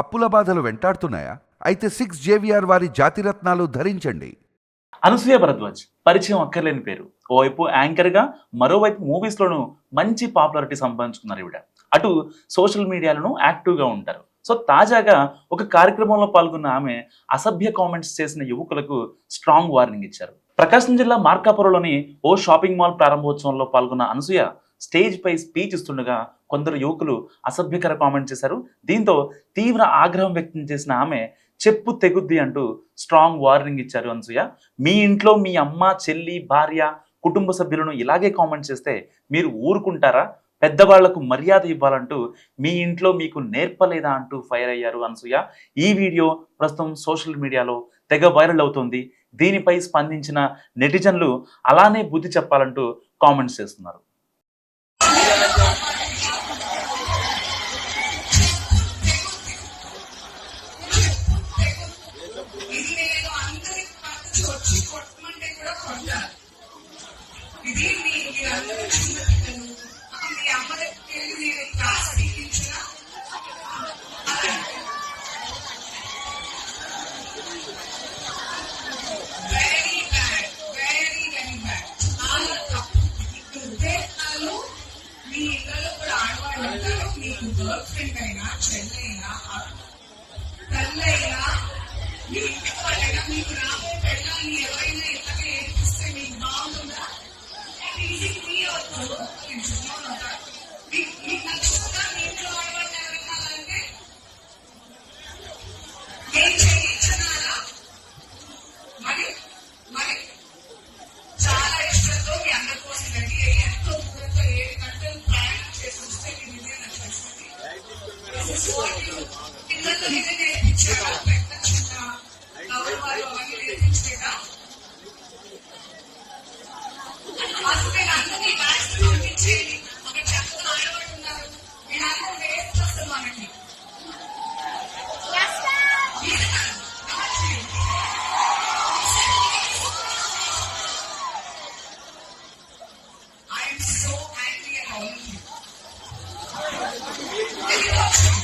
అప్పుల బాధలు వెంటాడుతున్నాయా? అయితే సిక్స్ జేవిఆర్ వారి జాతిరత్నాలు ధరించండి. అనసూయ భరద్వాజ్ పరిచయం అక్కర్లేని పేరు. ఓవైపు యాంకర్గా మరోవైపు మూవీస్లోనూ మంచి పాపులారిటీ సంపాదించుకున్నారు ఈవిడ. అటు సోషల్ మీడియాలోనూ యాక్టివ్గా ఉంటారు. సో తాజాగా ఒక కార్యక్రమంలో పాల్గొన్న ఆమె అసభ్య కామెంట్స్ చేసిన యువకులకు స్ట్రాంగ్ వార్నింగ్ ఇచ్చారు. ప్రకాశం జిల్లా మార్కాపురంలోని ఓ షాపింగ్ మాల్ ప్రారంభోత్సవంలో పాల్గొన్న అనసూయ స్టేజ్ పై స్పీచ్ ఇస్తుండగా కొందరు యువకులు అసభ్యకర కామెంట్ చేశారు. దీంతో తీవ్ర ఆగ్రహం వ్యక్తం చేసిన ఆమె చెప్పు తెగుద్ది అంటూ స్ట్రాంగ్ వార్నింగ్ ఇచ్చారు అనసూయ. మీ ఇంట్లో మీ అమ్మ చెల్లి భార్య కుటుంబ సభ్యులను ఇలాగే కామెంట్ చేస్తే మీరు ఊరుకుంటారా? పెద్దవాళ్ళకు మర్యాద ఇవ్వాలంటూ మీ ఇంట్లో మీకు నేర్పలేదా అంటూ ఫైర్ అయ్యారు అనసూయ. ఈ వీడియో ప్రస్తుతం సోషల్ మీడియాలో తెగ వైరల్ అవుతుంది. దీనిపై స్పందించిన నెటిజన్లు అలానే బుద్ధి చెప్పాలంటూ కామెంట్స్ చేస్తున్నారు. ఇది మీ మీరందరూ చిన్న పిల్లలు మీ అమ్మ దగ్గరికి మీరు class తీయించిన very bad very very bad చాలా తప్పు. ఇప్పుడు మీ ఇళ్ళలో కూడా ఆడవాళ్ళు ఉంటారు. మీకు గర్ల్ ఫ్రెండ్ అయినా చెల్లైనా I'm so angry at all of you.